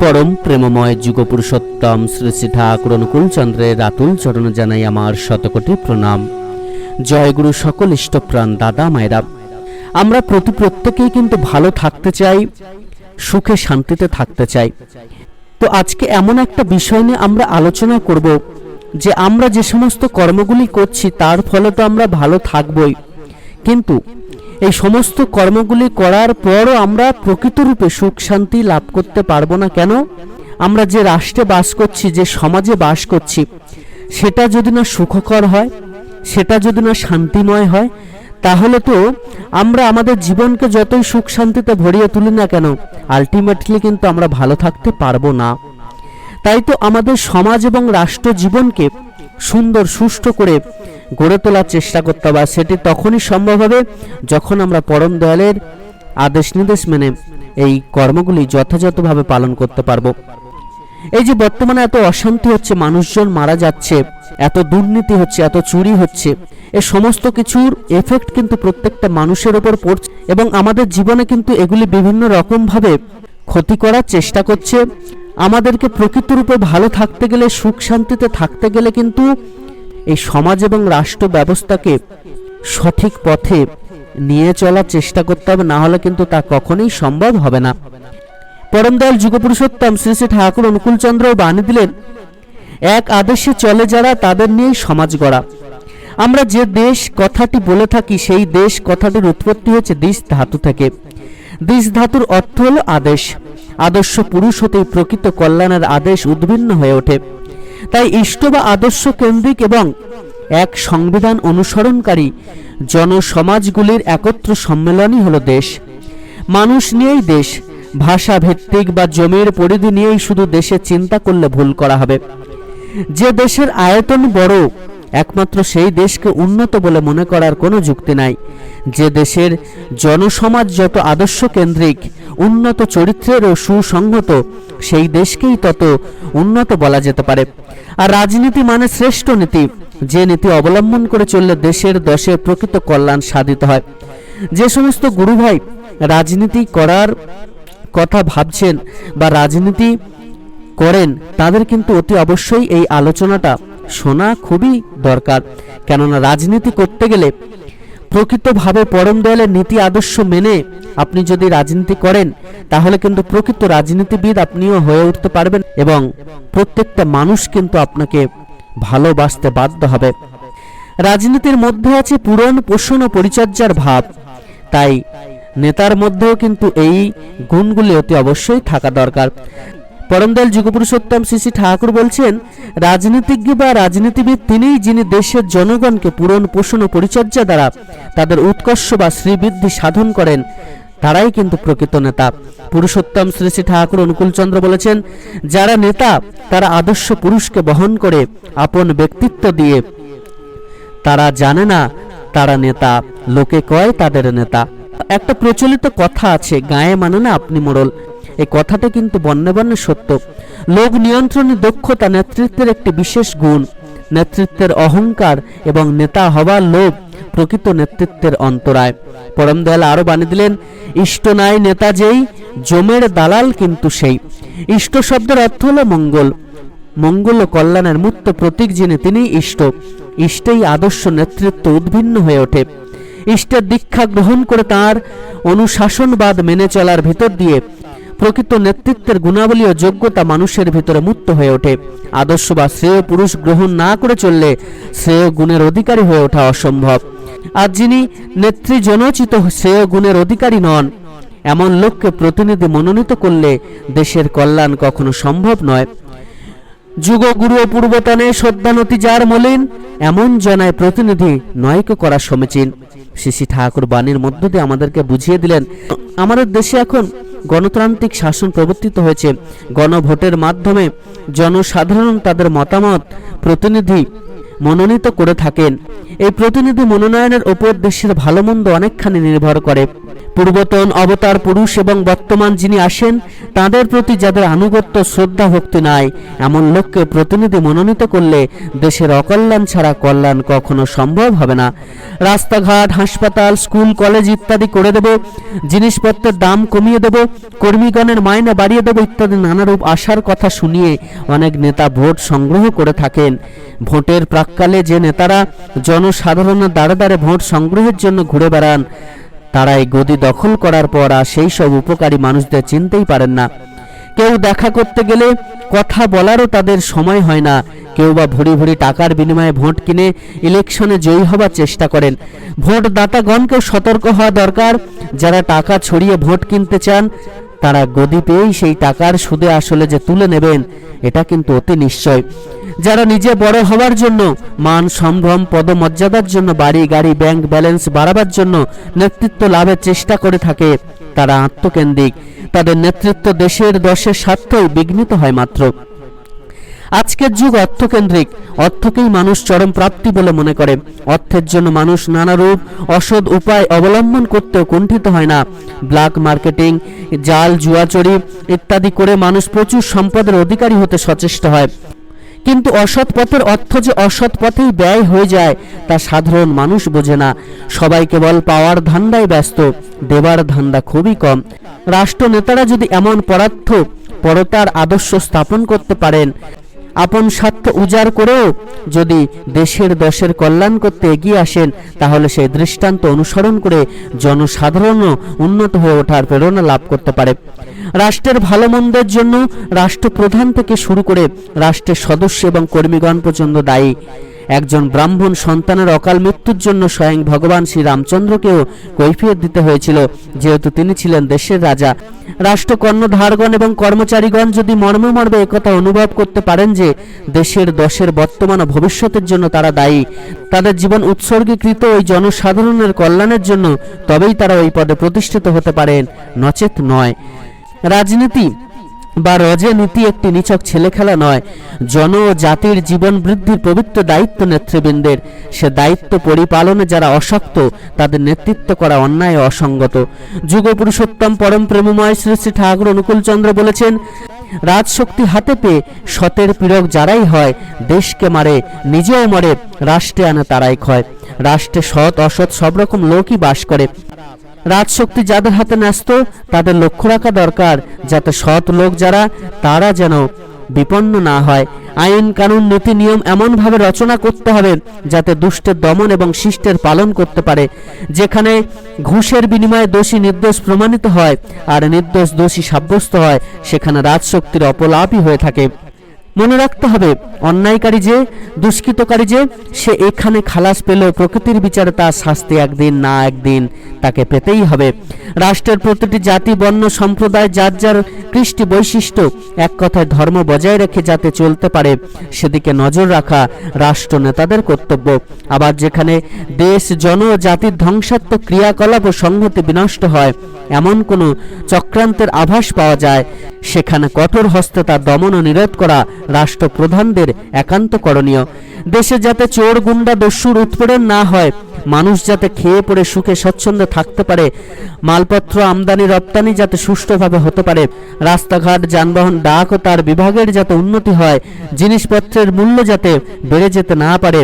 পরম প্রেমময় যুগপুরুষোত্তম শ্রী শ্রী ঠাকুর অনুকূল রাতুল চরণ জানাই আমার শতকোটি প্রণাম। জয়গুরু সকল ইষ্টপ্রাণ দাদা মায়েরা। আমরা প্রতি প্রত্যেকেই কিন্তু ভালো থাকতে চাই, সুখে শান্তিতে থাকতে চাই। তো আজকে এমন একটা বিষয় নিয়ে আমরা আলোচনা করব যে আমরা যে সমস্ত কর্মগুলি করছি, তার ফলে তো আমরা ভালো থাকবই। কিন্তু এই সমস্ত কর্মগুলি করার পরও আমরা প্রকৃতরূপে সুখ শান্তি লাভ করতে পারব না কেন? আমরা যে রাষ্ট্রে বাস করছি, যে সমাজে বাস করছি, সেটা যদি না সুখকর হয়, সেটা যদি না শান্তিময় হয়, তাহলে তো আমরা আমাদের জীবনকে যতই সুখ শান্তিতে ভরিয়ে তুলি না কেন আলটিমেটলি কিন্তু আমরা ভালো থাকতে পারব না। তাই তো আমাদের সমাজ এবং রাষ্ট্র জীবনকে সুন্দর, সুষ্ঠু করে গড়ে তোলার চেষ্টা করতে হবে। সেটি তখনই সম্ভব হবে যখন আমরা পরম দয়ালের আদেশ নির্দেশ মেনে এই কর্মগুলি যথাযথভাবে পালন করতে পারব। এই যে বর্তমানে এত অশান্তি হচ্ছে, মানুষজন মারা যাচ্ছে, এত দুর্নীতি হচ্ছে, এত চুরি হচ্ছে, এ সমস্ত কিছুর এফেক্ট কিন্তু প্রত্যেকটা মানুষের ওপর পড়ছে এবং আমাদের জীবনে কিন্তু এগুলি বিভিন্ন রকমভাবে ক্ষতি করার চেষ্টা করছে। আমাদেরকে প্রকৃতরূপে ভালো থাকতে গেলে, সুখ শান্তিতে থাকতে গেলে কিন্তু এই সমাজ এবং রাষ্ট্র ব্যবস্থাকে সঠিক পথে নিয়ে চলার চেষ্টা করতে হবে, না হলে কিন্তু তা কখনোই সম্ভব হবে না। পরম দয়াল যুগপুরুষোত্তম শ্রী শ্রী ঠাকুর অনুকূলচন্দ্র বাণী দিলেন, এক আদেশে চলে যারা, তাদের নিয়েই সমাজ গড়া। আমরা যে দেশ কথাটি বলে থাকি, সেই দেশ কথাটির উৎপত্তি হচ্ছে দিস ধাতু থেকে। দিস ধাতুর অর্থ হল আদেশ। আদর্শ পুরুষ হতেই প্রকৃত কল্যাণের আদেশ উদ্ভিন্ন হয়ে ওঠে। তাই ইষ্ট বা আদর্শ কেন্দ্রিক এবং এক সংবিধান অনুসরণকারী জনসমাজগুলির একত্র সম্মেলনই হলো দেশ। মানুষ নিয়েই দেশ ভাষা ভিত্তিক বা জমির পরিধি নিয়েই শুধু দেশে চিন্তা করলে ভুল করা হবে। যে দেশের আয়তন বড় একমাত্র সেই দেশকে উন্নত বলে মনে করার কোনো যুক্তি নাই। যে দেশের জনসমাজ যত আদর্শ কেন্দ্রিক, উন্নত চরিত্রের ও সুসংহত, সেই দেশকেই তত উন্নত বলা যেতে পারে। আর রাজনীতি মানে শ্রেষ্ঠ নীতি। যে নীতি অবলম্বন করে চললে দেশের দশের প্রকৃত কল্যাণ সাধিত হয়। যে সমস্ত গুরু ভাই রাজনীতি করার কথা ভাবছেন বা রাজনীতি করেন, তাদের কিন্তু অতি অবশ্যই এই আলোচনাটা শোনা খুবই দরকার। কেননা রাজনীতি করতে গেলে প্রকৃতভাবে পরম দয়ালের নীতি আদর্শ মেনে আপনি যদি রাজনীতি করেন, তাহলে কিন্তু প্রকৃত রাজনীতিবিদ আপনিও হয়ে উঠতে পারবেন এবং প্রত্যেকটা মানুষ কিন্তু আপনাকে ভালোবাসতে বাধ্য হবে। রাজনীতির মধ্যে আছে পূরণ, পোষণ ও পরিচর্যার ভাব। তাই নেতার মধ্যেও কিন্তু এই গুণগুলি অতি অবশ্যই থাকা দরকার। পরমদয়াল যুগপুরুষোত্তম শ্রী শ্রী ঠাকুর বলছেন, রাজনীতিজ্ঞ বা রাজনীতিবিদ তিনিই যিনি দেশের জনগণকে পূরণ, পোষণ ও পরিচর্যা দ্বারা তাদের উৎকর্ষ বা শ্রীবৃদ্ধি সাধন করেন, তারাই কিন্তু প্রকৃত নেতা। পুরুষোত্তম শ্রী শ্রী ঠাকুর অনুকূলচন্দ্র বলেছেন, যারা নেতা, তারা আদর্শ পুরুষকে বহন করে আপন ব্যক্তিত্ব দিয়ে। তারা জানে না তারা নেতা, লোকে কয় তাদের নেতা। একটা প্রচলিত কথা আছে, গায়ে মানে না আপনি মোড়ল। এই কথাটা কিন্তু বন্যে বন্যে সত্য। লোক নিয়ন্ত্রণে দক্ষতা নেতৃত্বের একটি বিশেষ গুণ। নেতৃত্বের অহংকার এবং নেতা হবার লোভ প্রকৃত নেতৃত্বের অন্তরায়। পরম দয়াল আরও বানিয়ে দিলেন, ইষ্ট নাই নেতা যেই, জমের দালাল কিন্তু সেই। ইষ্ট শব্দের অর্থ হলো মঙ্গল। মঙ্গল ও কল্যাণের মূর্ত প্রতীক যিনি, তিনি ইষ্ট। ইষ্টেই আদর্শ নেতৃত্ব উদ্ভিন্ন হয়ে ওঠে। ইষ্টের দীক্ষা গ্রহণ করে তার অনুশাসনবাদ মেনে চলার ভিতর দিয়ে প্রকৃত নেতৃত্বের গুণাবলী ও যোগ্যতা মানুষের ভিতরে মুক্ত হয়ে ওঠে। আদর্শ বা শ্রেয় পুরুষ গ্রহণ না করে চললে শ্রেয় গুণের অধিকারী হয়ে ওঠা অসম্ভব। আর যিনি নেতৃজনোচিত শ্রেয় গুণের অধিকারী নন, এমন লোককে প্রতিনিধি মনোনীত করলে দেশের কল্যাণ কখনো সম্ভব নয়। যুগ গুরু ও পূর্বতনে শ্রদ্ধানতি যার মলিন, এমন জনায় প্রতিনিধি নয়ক করা সমীচীন। শ্রী ঠাকুর বাণীর মধ্য দিয়ে আমাদেরকে বুঝিয়ে দিলেন, আমাদের দেশে এখন গণতান্ত্রিক শাসন প্রবর্তিত হয়েছে। গণভোটের মাধ্যমে জনসাধারণ তাদের মতামত, প্রতিনিধি মনোনীত করে থাকেন। এই প্রতিনিধি মনোনয়নের ওপর দেশের ভালো মন্দ অনেকখানি নির্ভর করে। পূর্বতন অবতার পুরুষ এবং বর্তমান যিনি আসেন, তাদের প্রতি যাদের আনুগত্য, শ্রদ্ধা, ভক্তি নাই, এমন লোককে প্রতিনিধি মনোনীত করলে দেশের অকল্যাণ ছাড়া কল্যাণ কখনো সম্ভব হবে না। রাস্তাঘাট, হাসপাতাল, স্কুল, কলেজ ইত্যাদি করে দেব, জিনিসপত্রের দাম কমিয়ে দেব, কর্মীগণের মাইনে বাড়িয়ে দেব ইত্যাদি নানারূপ আশার কথা শুনিয়ে অনেক নেতা ভোট সংগ্রহ করে থাকেন। ভোটের প্রাককালে যে নেতারা জনসাধারণের দ্বারে দ্বারে ভোট সংগ্রহের জন্য ঘুরে বেড়ান তারা এই গদি দখল করার পর আর সেই সব উপকারী মানুষদের চিনতেই পারেন না। কেউ দেখা করতে গেলে কথা বলারও তাদের সময় হয় না। কেউ বা ভরি ভরি টাকার বিনিময়ে ভোট কিনে ইলেকশনে জয়ী হবার চেষ্টা করেন। ভোটদাতাগণকেও সতর্ক হওয়া দরকার। যারা টাকা ছড়িয়ে ভোট কিনতে চান, তারা গদি পেয়েই সেই টাকার সুদে আসলে যে তুলে নেবেন, এটা কিন্তু অতি নিশ্চয়। যারা নিজে বড় হওয়ার জন্য মান, সম্ভ্রম, পদমর্যাদার জন্য বাড়ি, গাড়ি ব্যাংক ব্যালেন্স বাড়াবার জন্য নেতৃত্ব লাভের চেষ্টা করে থাকে, তারা আত্মকেন্দ্রিক। তাদের নেতৃত্ব দেশের দশের স্বার্থই বিঘ্নিত হয় মাত্র। আজকের যুগ অর্থকেন্দ্রিক অর্থকেই মানুষ চরম প্রাপ্তি বলে মনে করে। অর্থের জন্য মানুষ নানারূপ অসৎ উপায় অবলম্বন করতেও কুণ্ঠিত হয় না। ব্ল্যাক মার্কেটিং, জাল, জুয়াচুরি ইত্যাদি করে মানুষ প্রচুর সম্পদের অধিকারী হতে সচেষ্ট হয়। কিন্তু অসৎ পথের অর্থ যে অসৎ পথেই ব্যয় হয়ে যায়, তা সাধারণ মানুষ বোঝে না। সবাই কেবল পাওয়ার ধান্দায় ব্যস্ত, দেবার ধান্দা খুবই কম। রাষ্ট্র নেতারা যদি এমন পরার্থ, পরতার আদর্শ স্থাপন করতে পারেন। আপন স্বার্থ উজাড় করেও যদি দেশের দশের কল্যাণ করতে এগিয়ে আসেন, তাহলে সেই দৃষ্টান্ত অনুসরণ করে জনসাধারণও উন্নত হয়ে ওঠার প্রেরণা লাভ করতে পারে। রাষ্ট্রের ভালো মন্দের জন্য রাষ্ট্রপ্রধান থেকে শুরু করে রাষ্ট্রের সদস্য এবং কর্মীগণ পর্যন্ত দায়ী। একজন ব্রাহ্মণ সন্তানের অকাল মৃত্যুর জন্য স্বয়ং ভগবান শ্রী রামচন্দ্রকেও কৈফিয়ত দিতে হয়েছিল, যেহেতু তিনি ছিলেন দেশের রাজা। রাষ্ট্র কর্ণধারগণ এবং কর্মচারীগণ যদি মর্মে মর্মে একথা অনুভব করতে পারেন যে দেশের দশের বর্তমান ও ভবিষ্যতের জন্য তারা দায়ী, তাদের জীবন উৎসর্গীকৃত ওই জনসাধারণের কল্যাণের জন্য তবেই তারা ওই পদে প্রতিষ্ঠিত হতে পারেন, নচেত নয়। রাজনীতি বা রজে নীতি একটি নিছক ছেলে খেলা নয়। জন ও জাতির জীবন বৃদ্ধির পবিত্র দায়িত্ব নেতৃবৃন্দের। সে দায়িত্ব পরিপালনে যারা অশক্ত, তাদের নেতৃত্ব করা অন্যায় অসঙ্গত। যুগ পুরুষোত্তম পরম প্রেমময় শ্রী শ্রী ঠাকুর অনুকূলচন্দ্র বলেছেন, রাজশক্তি হাতে পেয়ে সতের পীড়ক যারাই হয়, দেশকে মারে, নিজেও মরে, রাষ্ট্রে আনে তারাই ক্ষয়। রাষ্ট্রে সৎ, অসৎ সব রকম লোকই বাস করে। রাজশক্তি যাদের হাতে ন্যস্ত, তাদের লক্ষ্য রাখা দরকার, যাতে সৎ লোক যারা, তারা যেন বিপন্ন না হয়। আইন, কানুন, নীতি, নিয়ম এমনভাবে রচনা করতে হবে, যাতে দুষ্টের দমন এবং শিষ্টের পালন করতে পারে। যেখানে ঘুষের বিনিময়ে দোষী নির্দোষ প্রমাণিত হয়, আর নির্দোষ দোষী সাব্যস্ত হয়, সেখানে রাজশক্তির অপলাপই হয়ে থাকে। মনে রাখতে হবে, অন্যায়কারী যে, দুষ্কৃতকারী যে, সে এখানে খালাস পেলেও প্রকৃতির বিচারে তার শাস্তি একদিন না একদিন তাকে পেতেই হবে। রাষ্ট্রের প্রতিটি জাতি, বর্ণ, সম্প্রদায় যার যার কৃষ্টি বৈশিষ্ট্য, এক কথায় ধর্ম বজায় রেখে যাতে চলতে পারে, সেদিকে নজর রাখা রাষ্ট্র নেতাদের কর্তব্য। আবার যেখানে দেশ, জন জাতির ধ্বংসাত্মক ক্রিয়াকলাপ ও সংহতি বিনষ্ট হয় এমন কোনো চক্রান্তের আভাস পাওয়া যায়, সেখানে কঠোর হস্তে তার দমন ও নিরোধ করা রাষ্ট্রপ্রধানদের একান্ত করণীয়। দেশে যাতে চোর গুন্ডা দস্যুর উৎপীড়ন না হয়, মানুষ যাতে খেয়ে পড়ে সুখে স্বচ্ছন্দে থাকতে পারে, মালপত্র আমদানি রপ্তানি যাতে সুষ্ঠুভাবে হতে পারে, রাস্তাঘাট, যানবাহন ডাক ও তার বিভাগের যাতে উন্নতি হয়, জিনিসপত্রের মূল্য যাতে বেড়ে যেতে না পারে,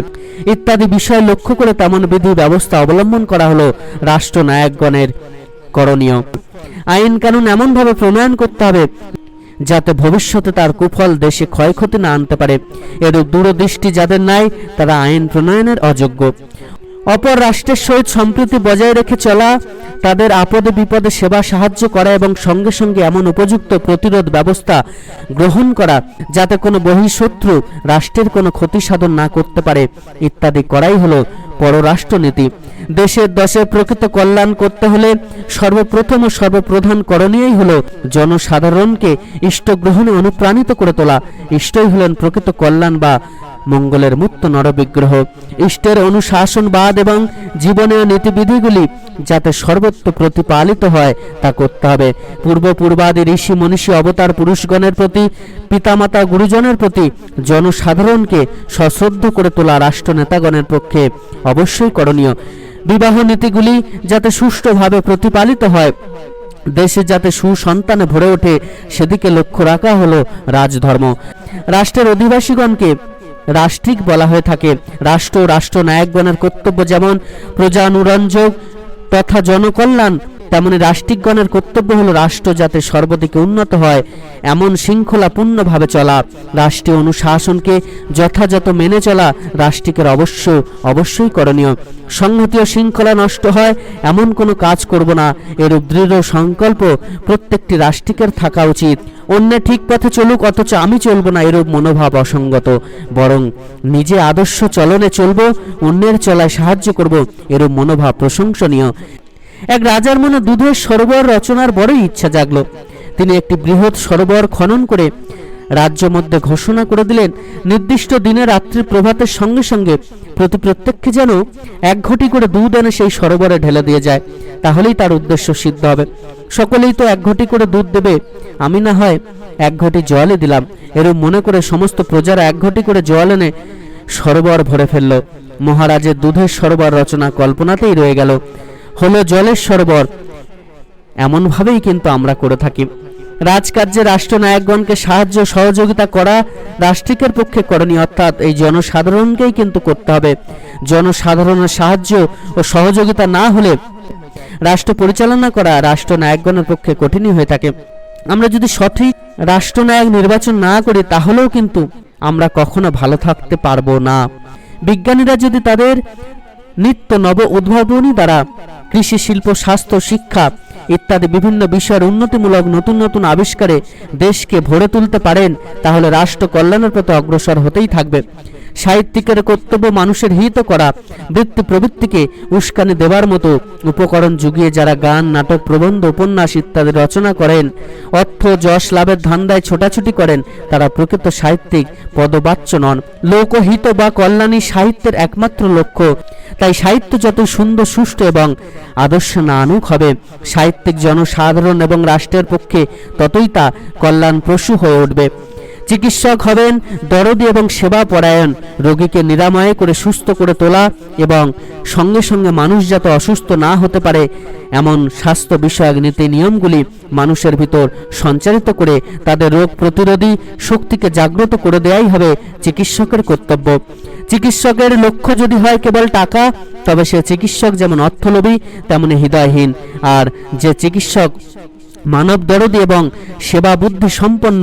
ইত্যাদি বিষয় লক্ষ্য করে তেমন বিধি ব্যবস্থা অবলম্বন করা হলো রাষ্ট্রনায়কগণের। করণীয়। আইন কানুন এমনভাবে প্রণয়ন করতে হবে যাতে ভবিষ্যতে তার কুফল দেশে ক্ষয়ক্ষতি না আনতে পারে। এরূপ দূরদৃষ্টি যাদের নাই, তারা আইন প্রণয়নের অযোগ্য। অপর রাষ্ট্রের সহিত সম্প্রীতি বজায় রেখে চলা, তাদের আপদে বিপদে সেবা সাহায্য করা এবং সঙ্গে সঙ্গে এমন উপযুক্ত প্রতিরোধ ব্যবস্থা গ্রহণ করা যাতে কোনো বহিঃশত্রু রাষ্ট্রের কোনো ক্ষতি সাধন না করতে পারে, ইত্যাদি করাই হলো পররাষ্ট্রনীতি। দেশের দশের প্রকৃত কল্যাণ করতে হলে সর্বপ্রথম ও সর্বপ্রধান করণীয়ই হল জনসাধারণকে ইষ্ট গ্রহণে অনুপ্রাণিত করে তোলা। ইষ্টই হলেন প্রকৃত কল্যাণ বা মঙ্গলের মুক্ত নরবিগ্রহ, ইষ্টের অনুশাসনবাদ এবং জীবনীয় নীতিবিধিগুলি যাতে সর্বত্র প্রতিপালিত হয়, তা করতে হবে। পূর্ব পূর্বাদি ঋষি মনীষী অবতার পুরুষগণের প্রতি, পিতামাতা গুরুজনের প্রতি জনসাধারণকে সশ্রদ্ধ করে তোলা রাষ্ট্র নেতাগণের পক্ষে অবশ্যই করণীয়। বিবাহ নীতিগুলি যাতে সুষ্ঠুভাবে প্রতিপালিত হয়, দেশে যাতে সুসন্তানে ভরে ওঠে, সেদিকে লক্ষ্য রাখা হলো রাজধর্ম। রাষ্ট্রের অধিবাসীগণকে রাষ্ট্রিক বলা হয়ে থাকে। রাষ্ট্র রাষ্ট্র রাষ্ট্রনায়কগণের কর্তব্য যেমন প্রজানুরঞ্জক তথা জনকল্যাণ তেমনি রাষ্ট্রিকগণের কর্তব্য হলো রাষ্ট্র যাতে সর্বদিকে উন্নত হয়, এমন শৃঙ্খলাপূর্ণভাবে চলা। রাষ্ট্রীয় অনুশাসনকে যথাযথ মেনে চলা রাষ্ট্রিকের অবশ্য, অবশ্যই করণীয়। সংহতি ও শৃঙ্খলা নষ্ট হয়, এমন কোনো কাজ করব না। এরূপ দৃঢ় সংকল্প প্রত্যেকটি রাষ্ট্রিকের থাকা উচিত। অন্য ঠিক পথে চলুক, অথচ আমি চলবো না, এরূপ মনোভাব অসঙ্গত। বরং নিজে আদর্শ চলনে চলব, অন্যের চলায় সাহায্য করব, এরূপ মনোভাব প্রশংসনীয়। এক রাজার মনে দুধের সরোবর রচনার বড়ই ইচ্ছা জাগলো। তিনি একটি বৃহৎ সরোবর খনন করে রাজ্য মধ্যে ঘোষণা করে দিলেন, নির্দিষ্ট দিনে রাত্রি প্রভাতের সঙ্গে সঙ্গে প্রতি প্রত্যেককে যেন এক ঘটি করে দুধ এনে সেই সরোবরে ঢেলে দিয়ে যায়। তাহলেই তার উদ্দেশ্য সিদ্ধ হবে। সকলেই তো এক ঘটি করে দুধ দেবে। আমি না হয় এক ঘটি জলই দিলাম। এরূপ মনে করে সমস্ত প্রজারা এক ঘটি করে জল এনে সরোবর ভরে ফেলল। মহারাজের দুধের সরোবর রচনা কল্পনাতেই রয়ে গেল। হলো জলের সরোবর। এমনভাবেই কিন্তু আমরা করে থাকি। রাজকার্যে রাষ্ট্রনায়কগণকে সাহায্য সহযোগিতা করা রাষ্ট্রিকের পক্ষে করণীয়, অর্থাৎ এই জনসাধারণকেই কিন্তু করতে হবে। জনসাধারণের সাহায্য ও সহযোগিতা না হলে রাষ্ট্র পরিচালনা করা রাষ্ট্রনায়কগণের পক্ষে কঠিনই হয়ে থাকে। আমরা যদি সঠিক রাষ্ট্রনায়ক নির্বাচন না করি, তাহলেও কিন্তু আমরা কখনো ভালো থাকতে পারব না। বিজ্ঞানীরা যদি তাদের নিত্য নব উদ্ভাবনী দ্বারা কৃষি, শিল্প, স্বাস্থ্য, শিক্ষা ইত্যাদি বিভিন্ন বিষয়ের উন্নতিমূলক নতুন নতুন আবিষ্কারে দেশকে ভরে তুলতে পারেন, তাহলে রাষ্ট্র কল্যাণের প্রতি অগ্রসর হতেই থাকবে। সাহিত্যিকের কর্তব্য মানুষের হিত করা, বৃত্তি প্রবৃত্তিকে উস্কানি দেবার মতো উপকরণ যুগিয়ে যারা গান, নাটক, প্রবন্ধ, উপন্যাস ইত্যাদি রচনা করেন, অর্থ, যশ, লাভের ধান্দায় ছোটাছুটি করেন, তারা প্রকৃত সাহিত্যিক, পদবাচ্য নন। লোকহিত বা কল্যাণী সাহিত্যের একমাত্র লক্ষ্য। তাই সাহিত্য যত সুন্দর, সুষ্ঠু এবং আদর্শ না আনুক হবে, সাহিত্যিক জনসাধারণ এবং রাষ্ট্রের পক্ষে ততই তা কল্যাণপ্রসূ হয়ে উঠবে। চিকিৎসক হবেন, দরদি এবং সেবা পরায়ণ। রোগীকে নিরাময় করে, সুস্থ করে তোলা এবং সঙ্গে সঙ্গে মানুষ যাতে অসুস্থ না হতে পারে, এমন স্বাস্থ্য বিষয়ক নীতি নিয়মগুলি মানুষের ভিতর সঞ্চারিত করে তাদের রোগ প্রতিরোধী শক্তিকে জাগ্রত করে দেয়াই হবে চিকিৎসকের কর্তব্য। চিকিৎসকের লক্ষ্য যদি হয় কেবল টাকা, তবে সে চিকিৎসক যেমন অর্থলোভী, তেমনি হৃদয়হীন। আর যে চিকিৎসক মানব দরদি এবং সেবা বুদ্ধি সম্পন্ন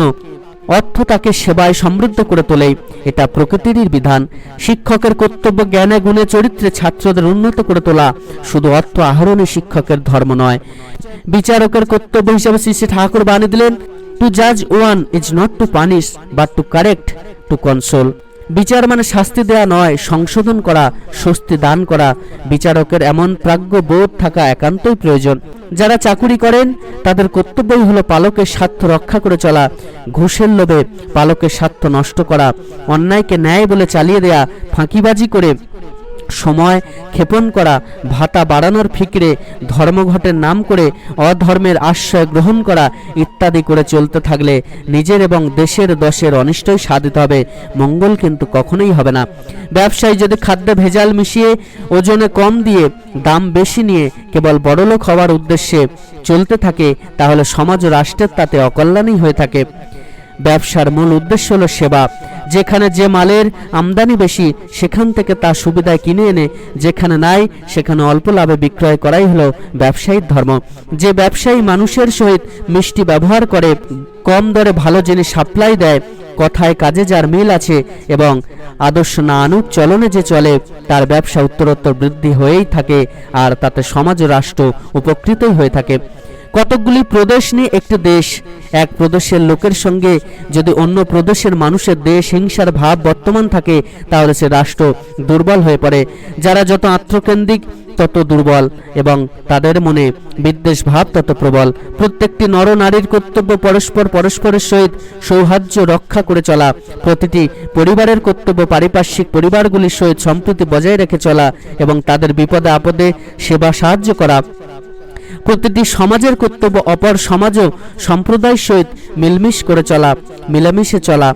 অর্থ তাকে সেবায় সমৃদ্ধ করে তোলে। এটা প্রকৃতিরই বিধান। শিক্ষকের কর্তব্য জ্ঞানে গুণে চরিত্রে ছাত্রদের উন্নত করে তোলা। শুধু অর্থ আহরণই শিক্ষকের ধর্ম নয়। বিচারকের কর্তব্য হিসাবে শ্রী ঠাকুর বানিয়ে দিলেন টু জাজ one is not to punish but to correct to console বিচার মানে শাস্তি দেয়া নয়, সংশোধন করা, স্বস্তি দান করা। বিচারকের এমন প্রাজ্ঞ বোধ থাকা একান্তই প্রয়োজন। যারা চাকুরি করেন, তাদের কর্তব্যই হলো পালকের স্বার্থ রক্ষা করে চলা, ঘুষের লোভে পালকের স্বার্থ নষ্ট করা, অন্যায়কে ন্যায় বলে চালিয়ে দেয়া, ফাঁকিবাজি করে। সময় ক্ষেপণ করা, ভাতা বাড়ানোর ফিকরে ধর্মঘটের নাম করে অধর্মের আশ্রয় গ্রহণ করা ইত্যাদি করে চলতে থাকলে নিজের এবং দেশের দশের অনিষ্টই সাধিত হবে। মঙ্গল কিন্তু কখনোই হবে না। ব্যবসায়ী যদি খাদ্যে ভেজাল মিশিয়ে ওজনে কম দিয়ে দাম বেশি নিয়ে কেবল বড়লোক হওয়ার উদ্দেশ্যে চলতে থাকে, তাহলে সমাজ ও রাষ্ট্রের তাতে অকল্যাণই হয়ে থাকে। ব্যবসার মূল উদ্দেশ্য হলো সেবা। যেখানে যে মালের আমদানি বেশি, সেখান থেকে তা সুবিধায় কিনে এনে, যেখানে নাই, সেখানে অল্প লাভে বিক্রয় করাই হলো ব্যবসায়ীর ধর্ম। যে ব্যবসায়ী মানুষের সহিত মিষ্টি ব্যবহার করে, কম দরে ভালো জিনিস সাপ্লাই দেয়, কথায় কাজে যার মিল আছে এবং আদর্শ না আনুক চলনে যে চলে, তার ব্যবসা উত্তরোত্তর বৃদ্ধি হয়েই থাকে, আর তাতে সমাজ রাষ্ট্র উপকৃতই হয়ে থাকে। কতকগুলি প্রদেশ নিয়ে একটি দেশ। এক প্রদেশের লোকের সঙ্গে যদি অন্য প্রদেশের মানুষের দেশ হিংসার ভাব বর্তমান থাকে, তাহলে সে রাষ্ট্র দুর্বল হয়ে পড়ে। যারা যত আত্মকেন্দ্রিক, তত দুর্বল এবং তাদের মনে বিদ্বেষ ভাব তত প্রবল। প্রত্যেকটি নর নারীর কর্তব্য পরস্পর পরস্পরের সহিত সৌহার্দ্য রক্ষা করে চলা। প্রতিটি পরিবারের কর্তব্য পারিপার্শ্বিক পরিবারগুলির সহিত সম্প্রীতি বজায় রেখে চলা এবং তাদের বিপদে আপদে সেবা সাহায্য করা। প্রতিটি সমাজের কর্তব্য অপর সমাজও সম্প্রদায়ের সহিত মিলমিশ করে চলা, মিলামিশে চলা।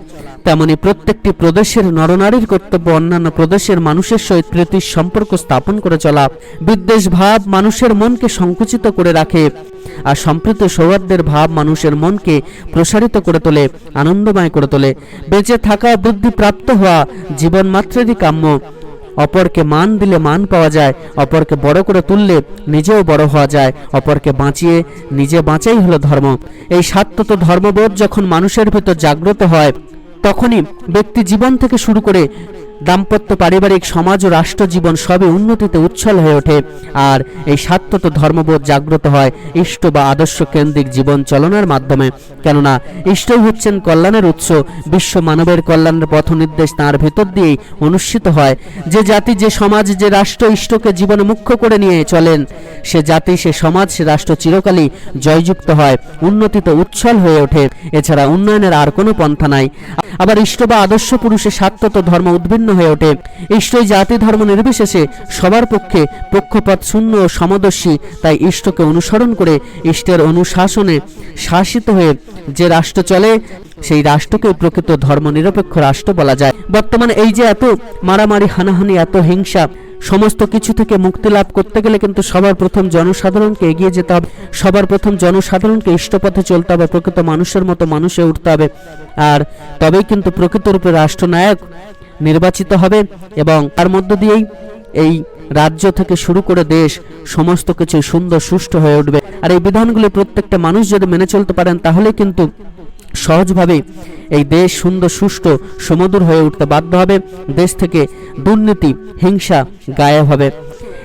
তেমনি প্রত্যেকটি প্রদেশের নরনারীর কর্তব্য অন্যান্য প্রদেশের মানুষের সহিত প্রীতির সম্পর্ক স্থাপন করে চলা, বিদ্বেষ ভাব মানুষের মনকে সংকুচিত করে রাখে আর সম্প্রীত সৌহার্দ্যের ভাব মানুষের মনকে প্রসারিত করে তোলে, আনন্দময় করে তোলে। বেঁচে থাকা বুদ্ধি প্রাপ্ত হওয়া জীবন মাত্রেরই কাম্য। অপরকে মান দিলে মান পাওয়া যায়, অপরকে বড় করে তুললে নিজেও বড় হওয়া যায়, অপরকে বাঁচিয়ে নিজে বাঁচাই হলো ধর্ম। এই সাত্যত ধর্মবোধ যখন মানুষের ভেতর জাগ্রত হয়, তখনই ব্যক্তি জীবন থেকে শুরু করে দাম্পত্য পারিবারিক সমাজ ও রাষ্ট্র জীবন সবই উন্নতিতে উচ্ছল হয়ে ওঠে। আর এই সাত্যত ধর্মবোধ জাগ্রত হয় ইষ্ট বা আদর্শ কেন্দ্রিক জীবন চলনের মাধ্যমে। কেননা, ইষ্টই হচ্ছেন কল্যাণের উৎস। বিশ্ব মানবের কল্যাণের পথ নির্দেশ তাঁর ভেতর দিয়েই অনুষ্ঠিত হয়। যে জাতি, যে সমাজ, যে রাষ্ট্র ইষ্টকে জীবনে মুখ্য করে নিয়ে চলেন, সে জাতি, সে সমাজ, সে রাষ্ট্র চিরকালই জয়যুক্ত হয়, উন্নতিতে উচ্ছল হয়ে ওঠে। এছাড়া উন্নয়নের আর কোনো পন্থা নাই। আবার ইষ্ট বা আদর্শ পুরুষের সাত্যত ধর্ম উদ্ভিন্ন হয়ে ওঠে। ইষ্টই জাতি ধর্ম নির্বিশেষে সবার পক্ষে পক্ষপাত, শূন্য ও সমদর্শী। তাই ইষ্টকে অনুসরণ করে ইষ্টের অনুশাসনে শাসিত হয়ে যে রাষ্ট্র চলে, সেই রাষ্ট্রকে প্রকৃত ধর্ম নিরপেক্ষ রাষ্ট্র বলা যায়। বর্তমানে এই যে এত মারামারি, হানাহানি, এত হিংসা সমস্ত কিছু থেকে মুক্তি লাভ করতে গেলে কিন্তু সবার প্রথম জনসাধারণকে এগিয়ে যেতে হবে। সবার প্রথম জনসাধারণকে ইষ্টপথে চলতে হবে, প্রকৃত মানুষের মতো মানুষে উঠতে হবে। আর তবেই কিন্তু প্রকৃত রূপে রাষ্ট্রনায়ক নির্বাচিত হবে এবং তার মধ্য দিয়েই এই রাজ্য থেকে শুরু করে দেশ সমস্ত কিছু সুন্দর সুষ্ঠু হয়ে উঠবে। আর এই বিধানগুলি প্রত্যেকটা মানুষ যদি মেনে চলতে পারেন তাহলে কিন্তু সহজভাবে এই দেশ সুন্দর, সুষ্ঠু, সুমধুর হয়ে উঠতে বাধ্য হবে। দেশ থেকে দুর্নীতি, হিংসা গায়েব হবে।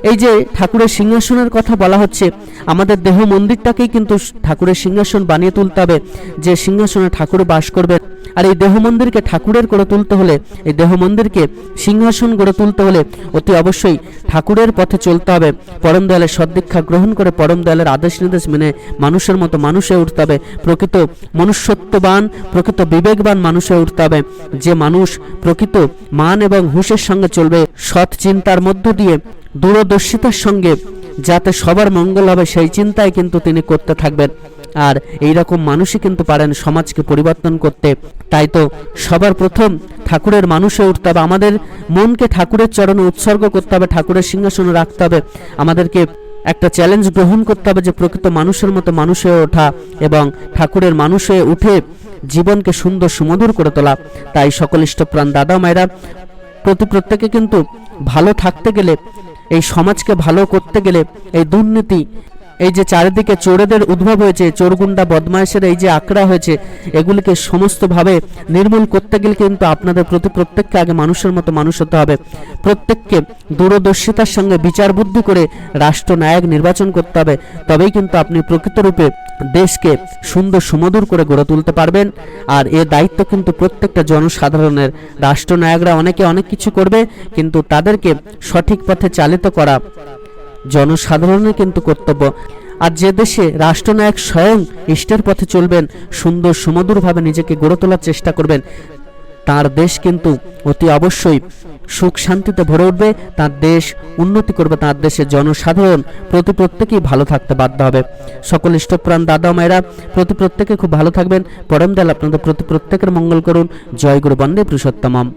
এই যে ঠাকুরের সিংহাসনের কথা বলা হচ্ছে, আমাদের দেহ মন্দিরটাকেই কিন্তু ঠাকুরের সিংহাসন বানিয়ে তুলতে হবে, যে সিংহাসনে ঠাকুর বাস করবে। আর এই দেহ মন্দিরকে ঠাকুরের করে তুলতে হলে, এই দেহ মন্দিরকে সিংহাসন গড়ে তুলতে হলে অতি অবশ্যই ঠাকুরের পথে চলতে হবে। পরম দয়ালের সদ্দীক্ষা গ্রহণ করে পরম দয়ালের আদেশ নির্দেশ মেনে মানুষের মতো মানুষে উঠতে হবে। প্রকৃত মনুষ্যত্ববান, প্রকৃত বিবেকবান মানুষে উঠতে হবে। যে মানুষ প্রকৃত মান এবং হুঁশের সঙ্গে চলবে, সৎ চিন্তার মধ্য দিয়ে দূরদর্শিতার সঙ্গে যাতে সবার মঙ্গল হবে সেই চিন্তায় কিন্তু তিনি করতে থাকবেন। আর এই রকম মানুষই কিন্তু পারেন সমাজকে পরিবর্তন করতে। তাই তো সবার প্রথম ঠাকুরের মানুষে উঠতে হবে। আমাদের মনকে ঠাকুরের চরণে উৎসর্গ করতে হবে, ঠাকুরের সিংহাসনে রাখতে হবে। আমাদেরকে একটা চ্যালেঞ্জ গ্রহণ করতে হবে যে প্রকৃত মানুষের মতো মানুষ হয়ে ওঠা এবং ঠাকুরের মানুষ হয়ে উঠে জীবনকে সুন্দর সুমধুর করে তোলা। তাই সকল ইষ্টপ্রাণ দাদা মায়েরা প্রতি প্রত্যেকে কিন্তু ভালো থাকতে গেলে এই সমাজকে ভালো করতে গেলে এই দুর্নীতি এই যে চারিদিকে চোরেদের উদ্ভব হয়েছে, চোরগুন্ডা বদমাইশের এই যে আঁকড়া হয়েছে, এগুলিকে সমস্তভাবে নির্মূল করতে গেলে কিন্তু আপনাদের প্রতি প্রত্যেককে আগে মানুষের মতো মানুষ হতে হবে। প্রত্যেককে দূরদর্শিতার সঙ্গে বিচার বুদ্ধি করে রাষ্ট্রনায়ক নির্বাচন করতে হবে। তবেই কিন্তু আপনি প্রকৃতরূপে দেশকে সুন্দর সুমধুর করে গড়ে তুলতে পারবেন। আর এ দায়িত্ব কিন্তু প্রত্যেকটা জনসাধারণের। রাষ্ট্রনায়করা অনেকে অনেক কিছু করবে, কিন্তু তাদেরকে সঠিক পথে চালিত করা জনসাধারণের কিন্তু কর্তব্য। আর যে দেশে রাষ্ট্রনায়ক স্বয়ং ইষ্টের পথে চলবেন, সুন্দর সুমধুরভাবে নিজেকে গড়ে তোলার চেষ্টা করবেন, তার দেশ কিন্তু অতি অবশ্যই সুখ শান্তিতে ভরে উঠবে, তার দেশ উন্নতি করবে, তার দেশে জনসাধারণ প্রতি প্রত্যেকেই ভালো থাকতে বাধ্য হবে। সকল ইষ্টপ্রাণ দাদা মায়েরা, প্রতি প্রত্যেকে খুব ভালো থাকবেন। পরম দয়াল আপনাদের প্রতি প্রত্যেকের মঙ্গল করুন। জয় গুরু বন্দে পুরুষোত্তমম।